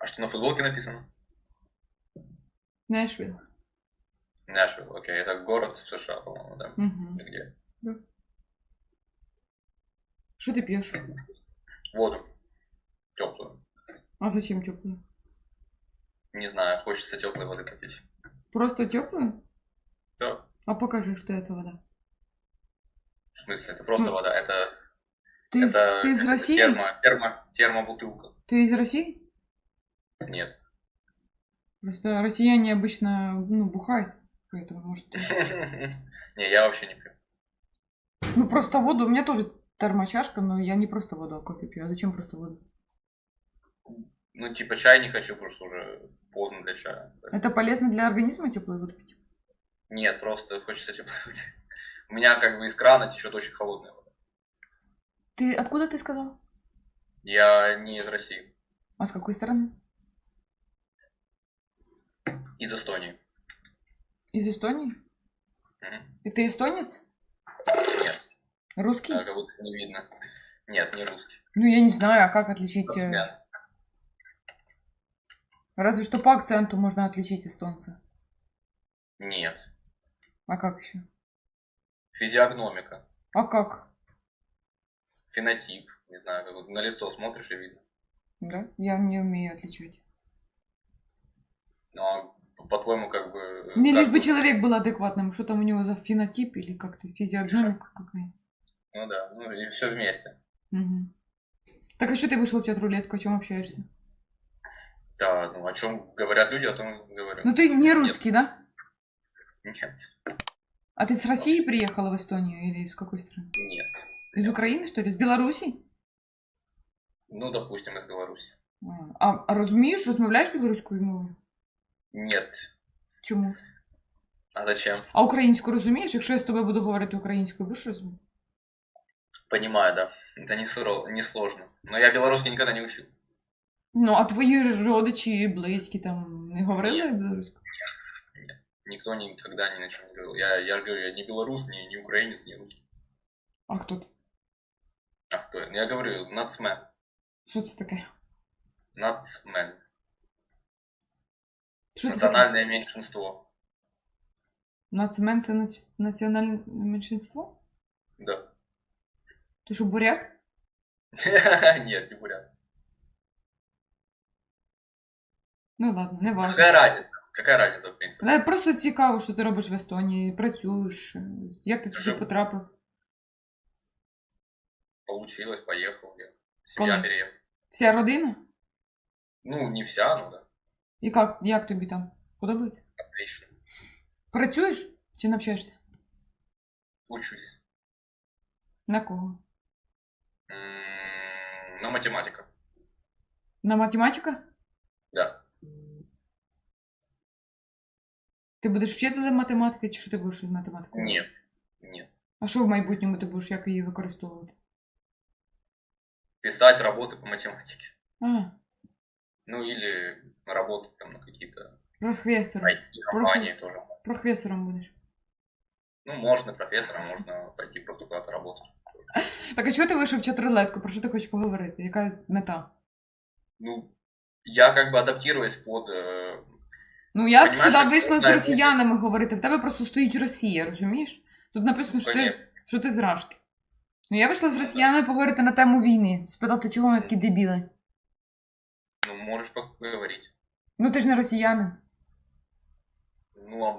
А что на футболке написано? Нешвіл. Нэшвилл, окей, это город в США, по-моему, да? Угу. Или где? Що ти п'єш? Воду. Теплую. А зачем теплую? Не знаю, хочется теплой воды попить. Просто теплую? Да. А покажи, что это вода. В смысле, это просто Ну, вода, это, Ты, из- это, ты из России? термо, термо, термобутылка. Ты из России? Нет. Просто россияне обычно, ну, бухают. Поэтому, может, Не, я вообще не пью. Ну, просто воду. У меня тоже термочашка, но я не просто воду, а кофе пью. А зачем просто воду? Ну, типа чай не хочу, потому что уже поздно для чая. Это полезно для организма теплую воду пить? Нет, просто хочется теплой воды. У меня как бы из крана течет очень холодная вода. Ты откуда ты сказал? Я не из России, А с какой стороны? Из Эстонии. Из Эстонии? Мгм. И ты эстонец? Нет, Русский? да, как будто не видно. Нет, не русский. Ну, я не знаю, а как отличить... э, Русскоязычный. Разве что по акценту можно отличить эстонца. Нет. А как еще? Физиогномика. А как? Фенотип. Не знаю, как вот на лицо смотришь и видно. Да? Я не умею отличать. Ну, а по-твоему, как бы... Мне как лишь бы бы- человек был адекватным. Что там у него за фенотип или как-то физиогномика какая Ну да, ну и все вместе. Мгм. Так а что ты вышел в чат рулетку, о чем общаешься? Да, ну о чем говорят люди, о том и говорю. Ну ты не русский, да? Нет, А ты с России приехала в Эстонию или из какой страны? нет. Из Украины, что ли? Из Беларуси? Ну, допустим, из Беларуси. А, а розумієш, розмовляєш білоруською мовою? Нет. Чому? А зачем? А українську розумієш? Якщо я з тобою буду говорити українською, будеш розуміти? Понимаю, да. Это не, сурово, не сложно. Но я белорусский никогда не учил. Ну, а твої родичі, близькі там не говорили білоруською? Никто никогда ни на чем не говорил. Я, я же говорю, я не белорус, не, не украинец, не русский. А хто ти? А кто я? Я говорю, нацмен. Що це таке? Нацмен. Що це таке? Национальное меньшинство. Нацмен це нац- національне меншинство? Да. Ти що, буряк? Нет, не бурят. Ну ладно, не важно. Какая разница? Какая разница, в принципе? Але просто цікаво, що ти робиш в Естонії, працюєш. е, Як ти туди Живу. потрапив? Получилось, поехал я. Семья Коли? переехала. Вся родина? Ну, не вся, ну да. І як, як тобі там? Подобається? Отлично. Працюєш чи навчаєшся? Учусь. На кого? М, На математика. На математика? Да. Ти будеш вчителем математики, чи що ти будеш із математикою? Нет. Нет. А що в майбутньому ти будеш як її використовувати? Писать работы по математике. А, Ну, или работать там на какие-то професором. IT-компании тоже. Професором будеш. Ну, можно профессором, можно пойти просто куда-то работать. Так а чого ти вийшов в чат рулетку? Про що ти хочеш поговорити? Яка мета? Ну, я как бы адаптируюсь под... э, Ну я Понімаєш, сюди як вийшла з знаєш, росіянами говорити. В тебе просто стоїть Росія, розумієш? Тут написано, що ти, Конечно. що ти з Рашки. Ну я вийшла з росіянами поговорити на тему війни, спитати, чого вони такі дебіли. Ну, можешь поговорить. Ну ти ж не росіянин. Ну, а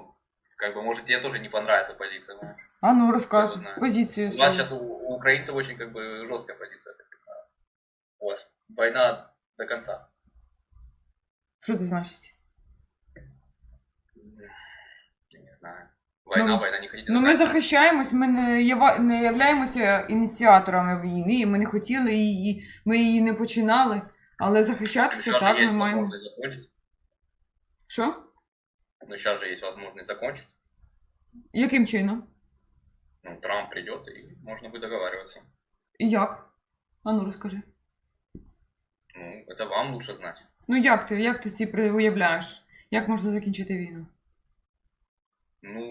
как бы, может, тебе тоже не понравится позиция. но А ну знаю. позицію. У нас сейчас у, у украинцев очень как бы жесткая позиция. вас война до конца. Що це значить? Я не знаю. Война, Ну, война, не хотите Ну ми захищаємось, ми не, ява- не являємося ініціаторами війни, ми не хотіли її, ми її не починали, але захищатися так же ми маємо. возможность закончить. Що? Но сейчас же есть возможность закончить. Яким чином? Ну, Трамп придет, и можно будет договариваться. І як? А ну розкажи. Ну, это вам лучше знать. Ну як ти, як ти собі при- уявляєш? Як можна закінчити війну? Ну,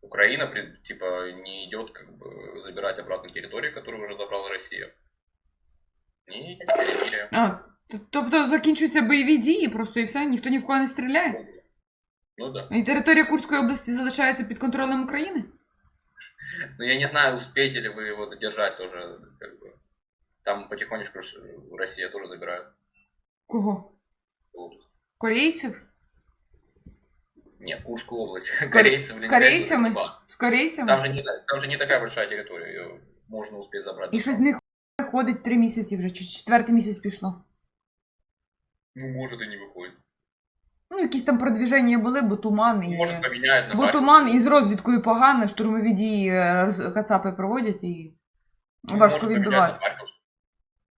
Украина, при- типа, не идет как бы забирать обратно территории, которые уже забрала Россия. И перемирие. А, Т- Тобто закінчуються бойові дії просто і все, ніхто ні в кого не стріляє. Ну да. І територія Курської області залишається під контролем України? Но я не знаю, успеете ли вы его додержать тоже, как бы. Там потихонечку ж Россия тоже забирает Кого? область. Корейців? Не, Курскую область. С коре- Корейцы, с блин, корейцами? конечно, З корейцями? Там же, не, та- там же не такая большая территория, ее можно успеть забрать. І щось з них ходить три місяці вже, чи четвертий місяць пішло. Ну, может и не выходит. Ну, якісь там продвіження були, бо туман Ну, і. может поменяют на Бо Харьков. туман і з розвідкою погано, штурмові дії е, роз- кацапи проводять і Ну, важко может поменяют відбивати. на Харьковскую.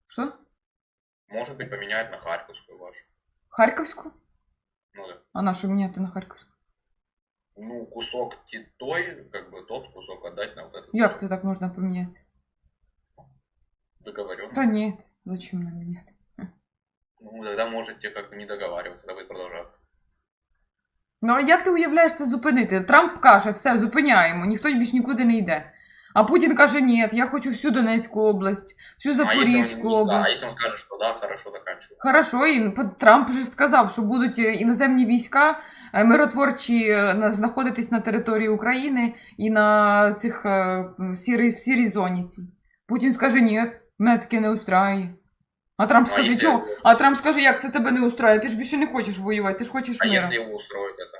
Що? Может быть, поменяют на Харьковскую вашу. Харківську? Ну да. А на що міняти на Харківську? Ну, кусок ти- той, как бы тот кусок отдать на вот этот. Як це так можна поміняти? Договорен. Та ні, зачем нам міняти? Ну, тогда можете как бы не договариваться, это будет продолжаться. Ну а як ти уявляєш це зупинити? Трамп каже, все, зупиняємо, ніхто більш нікуди не йде. А Путін каже, ні, я хочу всю Донецьку область, всю а Запорізьку а область. если он скажет, что да, хорошо, заканчиваем. Хорошо, і Трамп вже сказав, що будуть е, іноземні війська е, миротворчі е, знаходитись на території України і на цих сірій, сірій зоні. Путін скаже, ні, мене таке не устраює. А Трамп Ну, а скаже, якщо- чого? А Трамп скаже, як це тебе не устраює? Ти ж більше не хочеш воювати, ти ж хочеш А мира. если его это?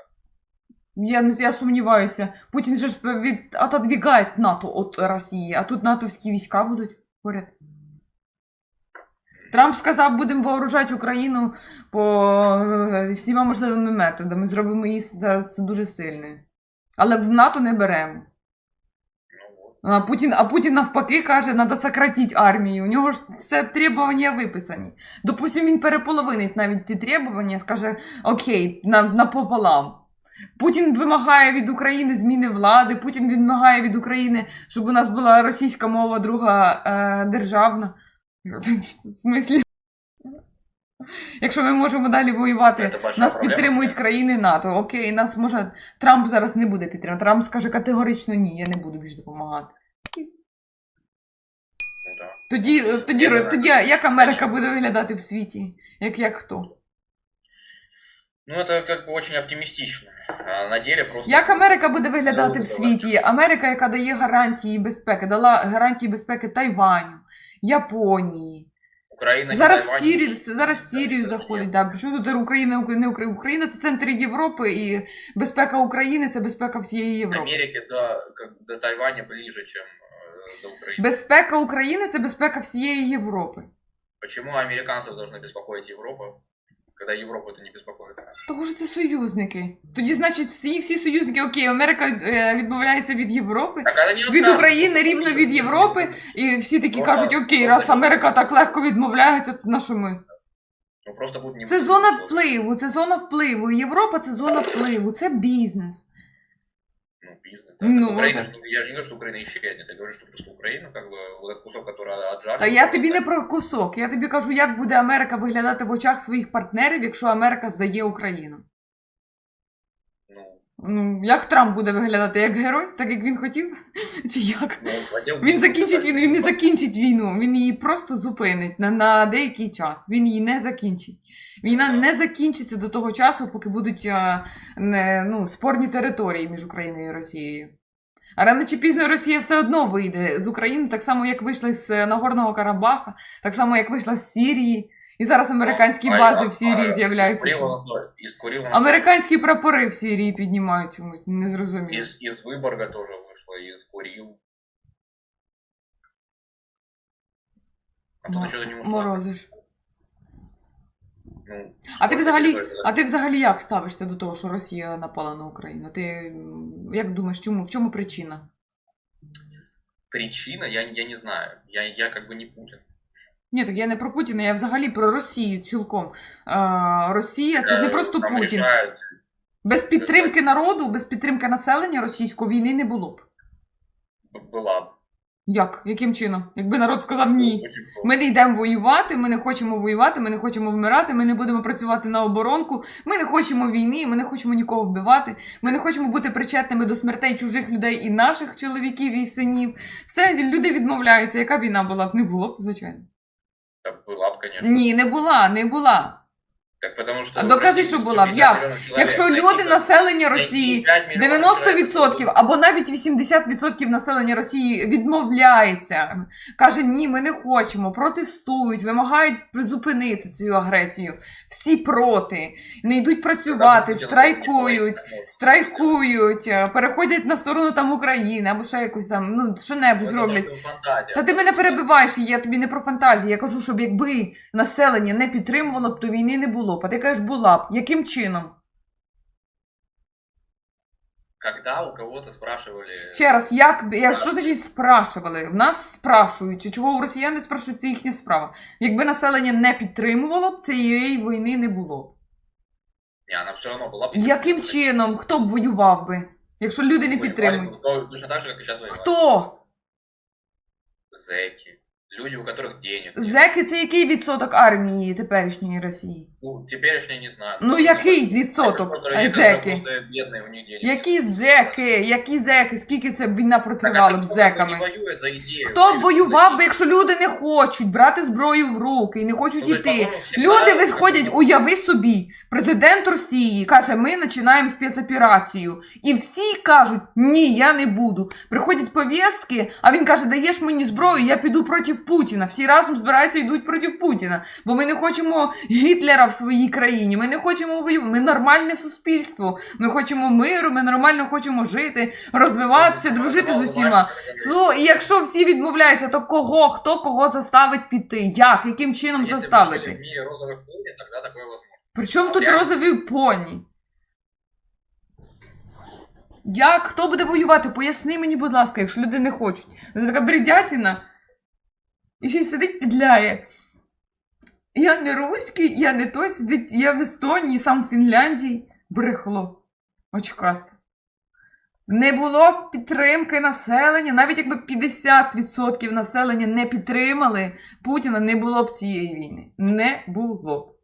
Я, не- я сумніваюся. Путін же ж від, отодвігає НАТО від Росії, а тут натовські війська будуть поряд. Трамп сказав, будемо вооружати Україну по е, всіма можливими методами. Зробимо її зараз дуже сильною. Але в НАТО не беремо. А Путін, а Путін навпаки каже, треба сократити армію. У нього ж все требування виписані. Допустим, він переполовинить навіть ті требування, скаже окей, на, напополам. Путін вимагає від України зміни влади, Путін вимагає від України, щоб у нас була російська мова, друга е, державна. В смислі? Якщо ми можемо далі воювати, Это большая нас проблема. підтримують країни НАТО. Окей, нас може Трамп зараз не буде підтримувати. Трамп скаже категорично ні, я не буду більше допомагати. Ну да. Тоді, Ну, тоді, я тоді, думаю, як що Америка ні. буде виглядати в світі? Як, як хто? Ну, это как бы очень оптимистично. А на деле просто... Як Америка буде виглядати Ну, в світі? Америка, яка дає гарантії безпеки, дала гарантії безпеки Тайваню, Японії. Украина не Зараз Тайвань, Сірію, не- зараз не- Сірію не- заходить. Да. Чому тут Україна, не Україна? Україна це центр Європи, і безпека України це безпека всієї Європи. Америке до, как, до Тайваня ближе, чем э, до Украины. Безпека України це безпека всієї Європи. Почему американцев должны беспокоить Европа, Когда Европу это не беспокоит? Тому що це союзники. Тоді, значить, всі, всі союзники, окей, Америка е, відмовляється від Європи. Так, это не Від України рівно від Європи, і всі такі Ну, кажуть, так, окей, раз. Америка так легко відмовляється, то на що ми? Ну, просто будет не Це зона впливу, це зона впливу. Європа це зона впливу, це бізнес Ну, бизнес. Ну, Так Украина вот. же не- я же не говорю, что Украина исчезнет. Я говорю, что просто Украина, как бы, вот этот кусок, который отжали... Та я тобі не про кусок. Я тобі кажу, як буде Америка виглядати в очах своїх партнерів, якщо Америка здає Україну. Ну, Ну, як Трамп буде виглядати як герой, так як він хотів? Чи як? ну, Він закінчить війну, він не закінчить війну, він її просто зупинить на, на деякий час. Він її не закінчить. Війна не закінчиться до того часу, поки будуть а, не, ну, спорні території між Україною і Росією. А рано чи пізно Росія все одно вийде з України, так само, як вийшла з е, Нагорного Карабаха, так само, як вийшла з Сірії. І зараз американські Ну, а- бази а- в Сірії а- з'являються. Из чому? Курила, из Курила- Американські прапори в Сірії піднімають чомусь, незрозуміло. Из, из Выборга тоже вышло, из Курил. А тут Мо- что-то не ушло. Морозиш. Ну, А ти сколько взагалі, территорий, а ти взагалі як ставишся до того, що Росія напала на Україну? Ти м, як думаєш, чому? В чому причина? Причина, я, я не знаю. Я, я как бы не Путин. Ні, так я не про Путіна, я взагалі про Росію цілком. А, Росія це ж не просто Путін. Без підтримки народу, без підтримки населення російської війни не було б. б- была. б. Як? Яким чином? Якби народ сказав ні. Ми не йдемо воювати, ми не хочемо воювати, ми не хочемо вмирати, ми не будемо працювати на оборонку, ми не хочемо війни, ми не хочемо нікого вбивати, ми не хочемо бути причетними до смертей чужих людей і наших чоловіків і синів. Все, люди відмовляються. Яка війна була б? Не було б, звичайно. Так була б, конечно. Ні, не була, не була. Так потому что... А докажи, що була б. Як? Якщо люди населення Росії 5 миллионов 90% або навіть 80% населення Росії відмовляється, каже: ні, ми не хочемо, протестують, вимагають призупинити цю агресію. Всі проти, не йдуть працювати, страйкують. Страйкують, е, переходять на сторону там України або ще якось там, ну що небудь зроблять. Та ти мене перебиваєш, я тобі не про фантазії. Я кажу, щоб якби населення не підтримувало б, то війни не було б. А ти кажеш, була б. Яким чином? Когда у кого-то спрашивали... Ще раз, як би- я, що значить спрашували? В нас спрашують, чи чого у росіян не спрашують, це їхня справа. Якби населення не підтримувало б, цієї війни не було б. Не, она все равно была бы... Яким чином? Хто б воював би, якщо люди не Воевали підтримують? бы, то- Точно так же, как и сейчас воевали. Хто? Зэки. Люди, у которых денег нет. Зеки це який відсоток армії теперішньої Росії? Ну, теперешние не знаю. Ну який відсоток Которые е, зеки? просто бедные, у них денег Які нет. зеки, які зеки, скільки це б війна Так, а протривала б кто з не зеками? воюет за идею? Хто б За воював би, идею. якщо люди не хочуть брати зброю в руки і не хочуть Ну, то есть, йти? по-моему, всегда- Люди виходять, уяви собі, президент Росії каже, ми починаємо спецоперацію. І всі кажуть, ні, я не буду. Приходять повістки, а він каже, даєш мені зброю, я піду проти Путіна. Всі разом збираються йдуть проти Путіна. Бо ми не хочемо Гітлера в своїй країні, ми не хочемо воювати, ми нормальне суспільство. Ми хочемо миру, ми нормально хочемо жити, розвиватися, дружити з усіма. І якщо всі відмовляються, то кого, хто кого заставить піти? Як? Яким чином в заставити? мире розовых пони, тогда такое возможно. Причому тут розові поні? Як? Хто буде воювати? Поясни мені, будь ласка, якщо люди не хочуть. Це така бредятіна. І ще й сидить підляє. Я не руський, я не той сидить, я в Естонії, сам в Фінляндії. Брехло. Очкасте. Не було підтримки населення, навіть якби 50% населення не підтримали Путіна, не було б цієї війни. Не було.